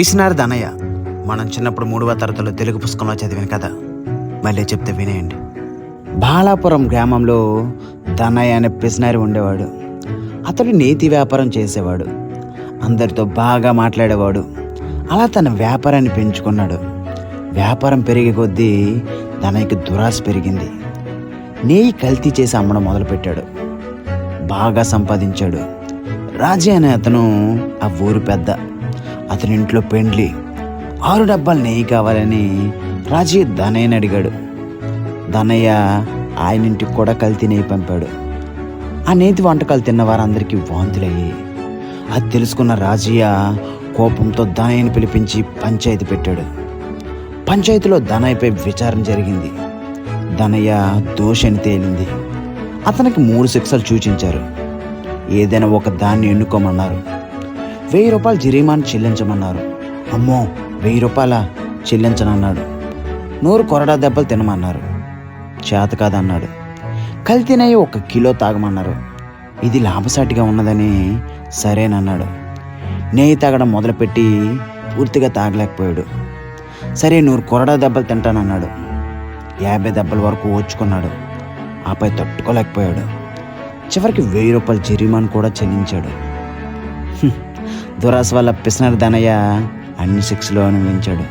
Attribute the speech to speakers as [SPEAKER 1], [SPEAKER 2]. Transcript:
[SPEAKER 1] పిసినారి దనయ్య మనం చిన్నప్పుడు మూడవ తరగతిలో తెలుగు పుస్తకంలో చదివిన కథ మళ్ళీ చెప్తే వినేయండి. బాలాపురం గ్రామంలో దనయ్య అనే పిసినారి ఉండేవాడు. అతడు నేతి వ్యాపారం చేసేవాడు. అందరితో బాగా మాట్లాడేవాడు. అలా తన వ్యాపారాన్ని పెంచుకున్నాడు. వ్యాపారం పెరిగే కొద్దీ దానయ్యకి దురాశ పెరిగింది. నేయి కల్తీ చేసి అమ్మడం మొదలుపెట్టాడు. బాగా సంపాదించాడు. రాజీ అనే అతను ఆ ఊరు పెద్ద అతని ఇంట్లో పెండ్లి ఆరు డబ్బాలు నెయ్యి కావాలని రాజీ ధనయ్యని అడిగాడు. ధనయ్య ఆయన ఇంటికి కూడా కల్తీ నెయ్యి పంపాడు. ఆ నేతి వంటకాలు తిన్న వారందరికీ వాంతులయ్యాయి అది తెలుసుకున్న రాజయ్య కోపంతో ధనయ్యని పిలిపించి పంచాయతీ పెట్టాడు. పంచాయతీలో ధనయ్యపై విచారణ జరిగింది. ధనయ్య దోషని తేలింది. అతనికి మూడు శిక్షలు సూచించారు. ఏదైనా ఒక దాన్ని ఎన్నుకోమన్నారు. వెయ్యి రూపాయలు జరిమానా చెల్లించమన్నారు. అమ్మో వెయ్యి రూపాయల? చెల్లించనన్నాడు. నూరు కొరడా దెబ్బలు తినమన్నారు. చేత కాదన్నాడు. కల్తీనయ్యి ఒక కిలో తాగమన్నారు. ఇది లాభసాటిగా ఉన్నదని సరేనన్నాడు. నెయ్యి తాగడం మొదలుపెట్టి పూర్తిగా తాగలేకపోయాడు. సరే నూరు కొరడా దెబ్బలు తింటానన్నాడు. యాభై దెబ్బల వరకు ఓచుకున్నాడు ఆపై తట్టుకోలేకపోయాడు. చివరికి వెయ్యి రూపాయల జరిమానా కూడా చెల్లించాడు. హ్మ్. దురాశ వల్ల పిసినర్ దనయ్య అన్ని శిక్షలు అనుభవించాడు